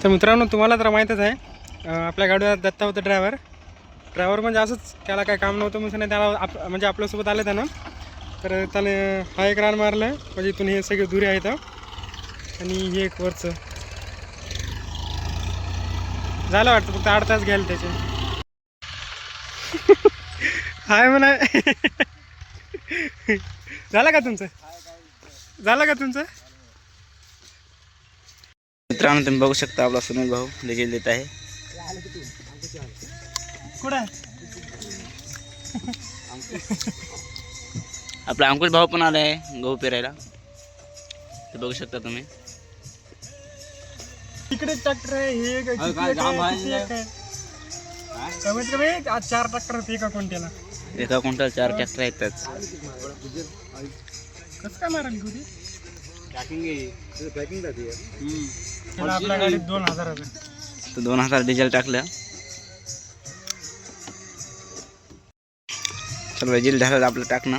तर मित्रांनो तुम्हाला तर माहीतच आहे आपल्या गाडीवर दत्ता होता ड्रायव्हर ड्रायव्हर म्हणजे असंच त्याला काय काम नव्हतं म्हणून त्याला आप म्हणजे आपल्यासोबत आलं त्यानं तर त्याने हा एक रान मारलं म्हणजे इथून हे सगळे दुरे आहेत आणि हे एक वरचं. झालं वाटतं फक्त आठ तास घ्यायला त्याचे. हाय म्हणा झालं का तुमचं? झालं का तुमचं? मित्रांनो तुम्ही बघू शकता आपला सुनील भाऊ देखील देत आहे? आपला अंकुश भाऊ पण आला आहे गहू पेरायला. ते बघू शकता तुम्ही. तिकडे ट्रॅक्टर आहे हे. कमीत कमी आज चार ट्रॅक्टर एका कोणत्याला एका क्विंटल चार ट्रॅक्टर आहेत त्याच कसं काय मारायला होती? त्याला आपल्या गाडीत दोन हजार तर दोन हजार डिझेल टाकलं चल डिझेल झालं आपलं टाकणं.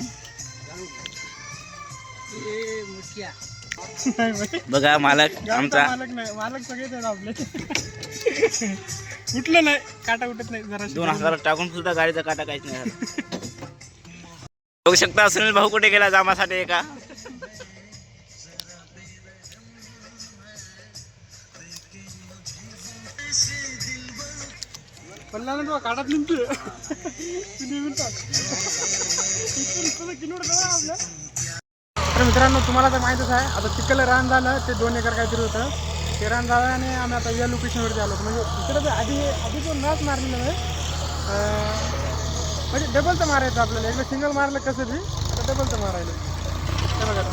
बघा मालक आमचा मालक नाही मालक सगळेच आहेत आपले उठलं नाही काटा उठत नाही जरा दोन हजार टाकून सुद्धा गाडीचा काटा काहीच नाही झाला. बघू शकता सुनील भाऊ कुठे गेला जामासाठी एका? पण ना तुला काटात निघतो आपलं. तर मित्रांनो तुम्हाला तर माहीतच आहे आता तिकडलं रान झालं ते दोन एकर काहीतरी होतं. ते रान झालं आणि आम्ही आता या लोकेशनवरती आलो. म्हणजे तिकडे ते आधी आधी तो नाच मारलेलं आहे म्हणजे डबलचं मारायचं आपल्याला. एकदा सिंगल मारलं कसं बी आता डबलचं मारायला. ते बघा.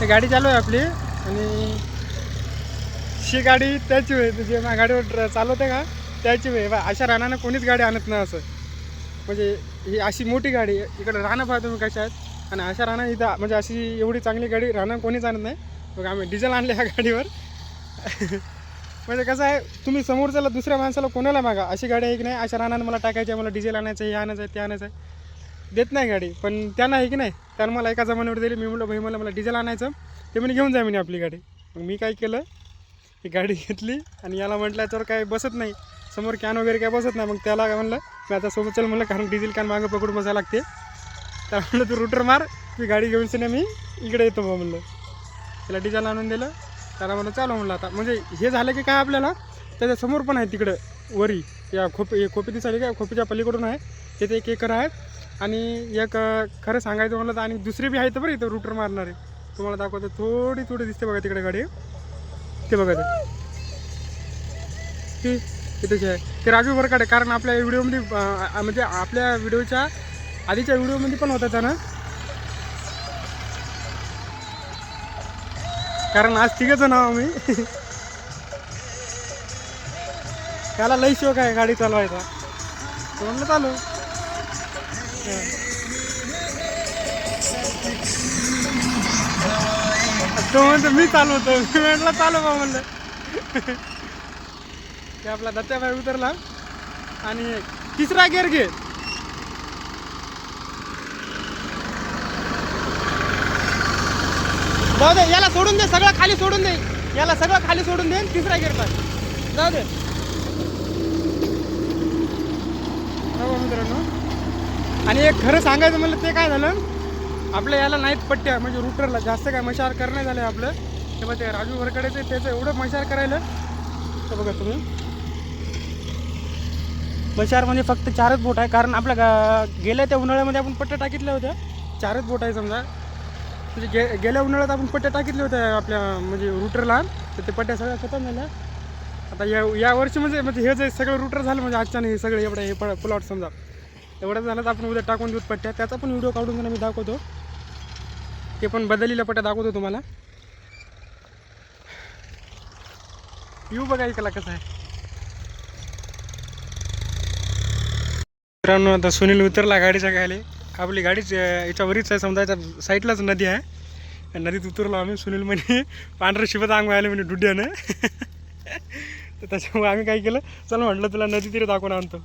ते गाडी चालू आहे आपली आणि शी गाडी त्याची वेळ जे माझ्या गाडीवर ड्र- चालवते का? त्याची वेळ बा अशा रानानं कोणीच गाडी आणत नाही असं. म्हणजे ही अशी मोठी गाडी आहे. राहणं रानं पाहतो तुम्ही कशा आहेत. आणि अशा राहणं इथं म्हणजे अशी एवढी चांगली गाडी राहणं कोणीच आणत नाही. मग आम्ही डिझेल आणले ह्या गाडीवर. म्हणजे कसं आहे तुम्ही समोरच्याला दुसऱ्या माणसाला कोणाला मागा? अशी गाडी आहे की नाही? अशा रानानं मला टाकायची आहे मला डिझेल आणायचं आहे हे आणायचं आहे ते आणायचं आहे. देत नाही गाडी. पण त्यांना आहे की नाही? त्यानं मला एका जमान्यावर दिली. मी म्हटलं भाई मला मला डिझेल आणायचं ते म्हणे घेऊन जा म्हणे आपली गाडी. मग मी काय केलं? ही गाडी घेतली आणि याला म्हटलं याच्यावर काय बसत नाही. समोर कॅन वगैरे काय बसत नाही. मग त्याला काय म्हणलं मी आता सोबत चल म्हणलं कारण डिझेल कॅन मागं पकडून बसायला लागते. त्या म्हणलं तू रुटर मार मी गाडी घेऊन सिने मी इकडे येतो मग म्हणलं. त्याला डिझेल आणून दिलं. त्याला म्हणलं चालू म्हणलं आता. म्हणजे हे झालं की काय आपल्याला? त्याच्यासमोर पण आहे तिकडं वरी. या खोपी हे खोपी दिसाली काय? खोपीच्या पलीकडून आहे. तिथे एक एकर आहे. आणि एक खरं सांगायचं म्हणलं तर आणि दुसरी बी आहेत बरं इथं रुटर मारणारे. तुम्हाला दाखवतो थोडी थोडी दिसते बघा तिकडे गाडी. ते बघा ते. ती आहे. ते राजू वरकाडे कारण आपल्या व्हिडिओमध्ये म्हणजे आपल्या व्हिडिओच्या आधीच्या व्हिडिओमध्ये पण होता त्यानं कारण आज तिघच नाव मी त्याला लई शोक आहे गाडी चालवायचा. म्हणलं चालू. तो म्हणतो मी चालवतो मी म्हटलं चालू बा म्हणलं. ते आपला दत्ताबाई उतरला. आणि तिसरा गेअर घे. जाऊ दे याला सोडून दे सगळं खाली सोडून दे. याला सगळं खाली सोडून दे तिसरा गेअर पास. जाऊ दे. मित्रांनो. आणि एक खरं सांगायचं म्हणलं ते काय झालं? आपल्या याला नाहीत पट्ट्या म्हणजे रुटरला जास्त काय मशार करणं झालं आपलं. ते मग ते राजू वरकडेचं त्याचं एवढं मशार करायला. तर बघा तुम्ही. मशार म्हणजे फक्त चारच बोट आहे कारण आपल्या गा- गेल्या त्या उन्हाळ्यामध्ये आपण पट्ट्या टाकितल्या होत्या. चारच बोट आहे समजा. म्हणजे गे गेल्या उन्हाळ्यात आपण पट्ट्या टाकितल्या होत्या आपल्या म्हणजे रुटरला तर ते पट्ट्या सगळ्या खतम झाल्या. आता या या वर्षी म्हणजे म्हणजे हे जे सगळं रुटर झालं म्हणजे आजच्या हे सगळं एवढं हे प्लॉट समजा. एवढं झालं तर आपण उद्या टाकून देऊ पट्ट्या. त्याचा पण व्हिडिओ काढून मी दाखवतो. ते पण बदललेल्या पट्या दाखवतो तुम्हाला. येऊ बघा ऐकला कसं आहे. मित्रांनो आता सुनील उतरला गाडीच्या खाली. आपली गाडीच याच्यावरीच आहे समजा याच्या साईडलाच नदी आहे. नदीत उतरलो आम्ही सुनील म्हणे पांढरं शिवत आंग व्हायला म्हणे डुड्यानं. तर त्याच्यामुळे आम्ही काय केलं चल म्हटलं तुला नदी तरी दाखवून आणतो.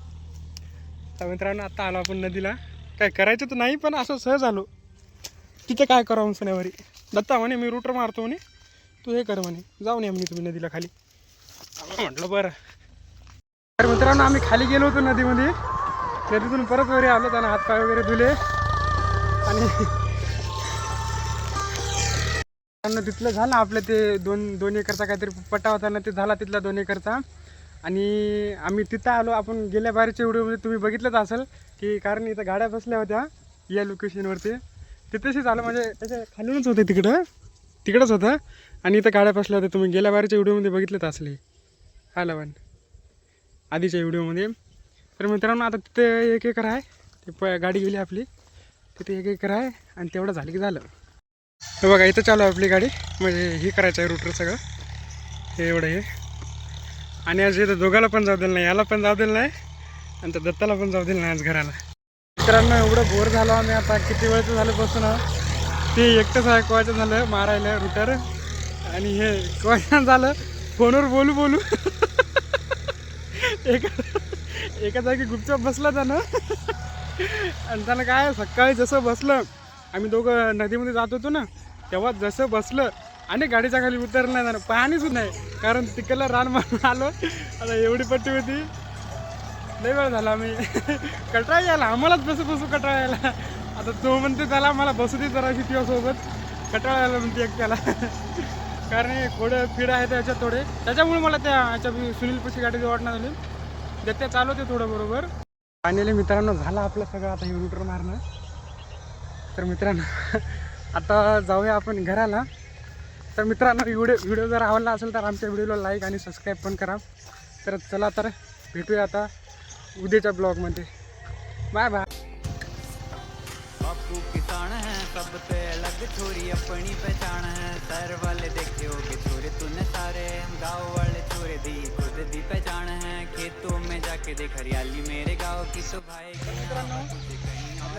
तर मित्रांनो आत्ता आलो आपण नदीला. काय करायचं तर नाही पण असं सहज आलो. तिथे काय करावं सुन्यावरी दत्ता म्हणे मी रुटर मारतो म्हणे. तू हे कर म्हणे. जाऊन या म्हणे तुम्ही नदीला खाली. म्हटलं बरं. तर मित्रांनो आम्ही खाली गेलो होतो नदीमध्ये. नदीतून परत वगैरे आलो त्यांना हातपाय वगैरे धुले. आणि त्यांना तिथलं झालं आपलं ते दोन दोन एकरचा काहीतरी पट्टा होता ना ते झाला तिथला दोन एकरचा. आणि आम्ही तिथं आलो आपण गेल्या बारीच्या व्हिडिओमध्ये तुम्ही बघितलंच असेल की कारण इथं गाड्या बसल्या होत्या या लोकेशनवरती ते तसे झालं म्हणजे त्याच्या खालूनच होते तिकडं तिकडंच होतं आणि इथं गाड्या पसल्या होत्या. तुम्ही गेल्या बारीच्या व्हिडिओमध्ये बघितलंच असले. आलं पण आधीच्या व्हिडिओमध्ये. तर मित्रांनो आता तिथे एक एकर आहे. ते प गाडी गेली आपली. तिथे एक एकर आहे आणि तेवढं झालं की झालं. हे बघा इथं चालू आहे आपली गाडी. म्हणजे हे करायचं आहे रुटर सगळं. हे एवढं हे. आणि आज इथं दोघाला पण जाऊ दिलं नाही याला पण जाऊ दिलं नाही आणि त्या दत्ताला पण जाऊ दिलं नाही आज घराला. मित्रांनो एवढं बोर झालो आम्ही आता. किती वेळचं झालं बसून? ते एकटंच आहे कोवायचं झालं मारायला रुटर आणि हे कोवायचं झालं फोनवर बोलू बोलू. एका एका जागी गुपचाप बसला त्यानं. आणि त्यानं काय सकाळी जसं बसलं आम्ही दोघं नदीमध्ये जात होतो ना तेव्हा जसं बसलं आणि गाडीच्या खाली उतरलं नाही त्यानं. पाणीच नाही कारण तिकडलं रान मारून आलो. आता एवढी पट्टी होती. लय वेळ झाला आम्ही कटरा यायला आम्हालाच बसू बसू कटरा यायला. आता तो म्हणते त्याला मला बसू दे जरा सोबत कटाळा यायला म्हणते एक त्याला. कारण हे थोडं फिड आहे त्याच्यात थोडे. त्याच्यामुळे मला त्या याच्या सुनील पशी गाडी वाटणार झाली. त्या चालवते थोडं बरोबर. फायनली मित्रांनो झालं आपलं सगळं आता हे मारणं. तर मित्रांनो आता जाऊया आपण घराला. तर मित्रांनो व्हिडिओ व्हिडिओ जर आवडला असेल तर आमच्या व्हिडिओला लाईक आणि सबस्क्राईब पण करा. तर चला तर भेटूया आता. उद्याच्या ब्लॉगमध्ये बाय बाय. बापू किसान है सब पे अलग छोरी अपनी पहचान है। सर वाले देखते हो कि छोरे तूने सारे गाँव वाले छोरे दी खुद दी पहचान है। खेतों में जाके देख हरियाली मेरे गाँव की सुबह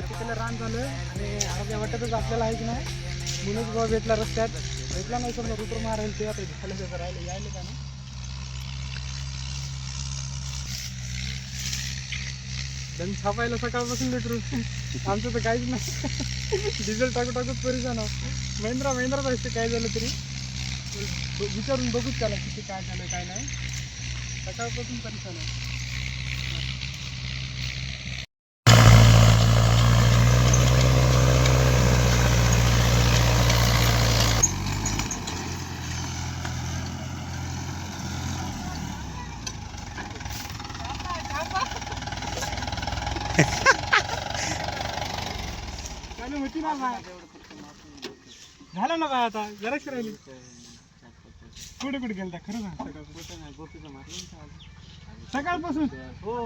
तिकडे रान झालं आणि अर्ध्या वाटतच आपल्याला आहे की नाही. मुलंच बाबा भेटला रस्त्यात. भेटला नाही समजा रुपर मारायला ते आता झालं राहिलं यायला का त्यांनी छापायला सकाळपासून लिटरू आमचं तर काहीच नाही. डिझेल टाकू टाकूच तरी जाणार. महिंद्रा महिंद्राच असते काय झालं तरी? विचारून बघूच त्याला किती काय झालं काय नाही. सकाळपासून परेशान आहे चालू होती ना बाय. झालं ना बाय आता जराशी राहिली? कुठे कुठे गेलता? खरं सांग सकाळपासून. सकाळपासून? हो.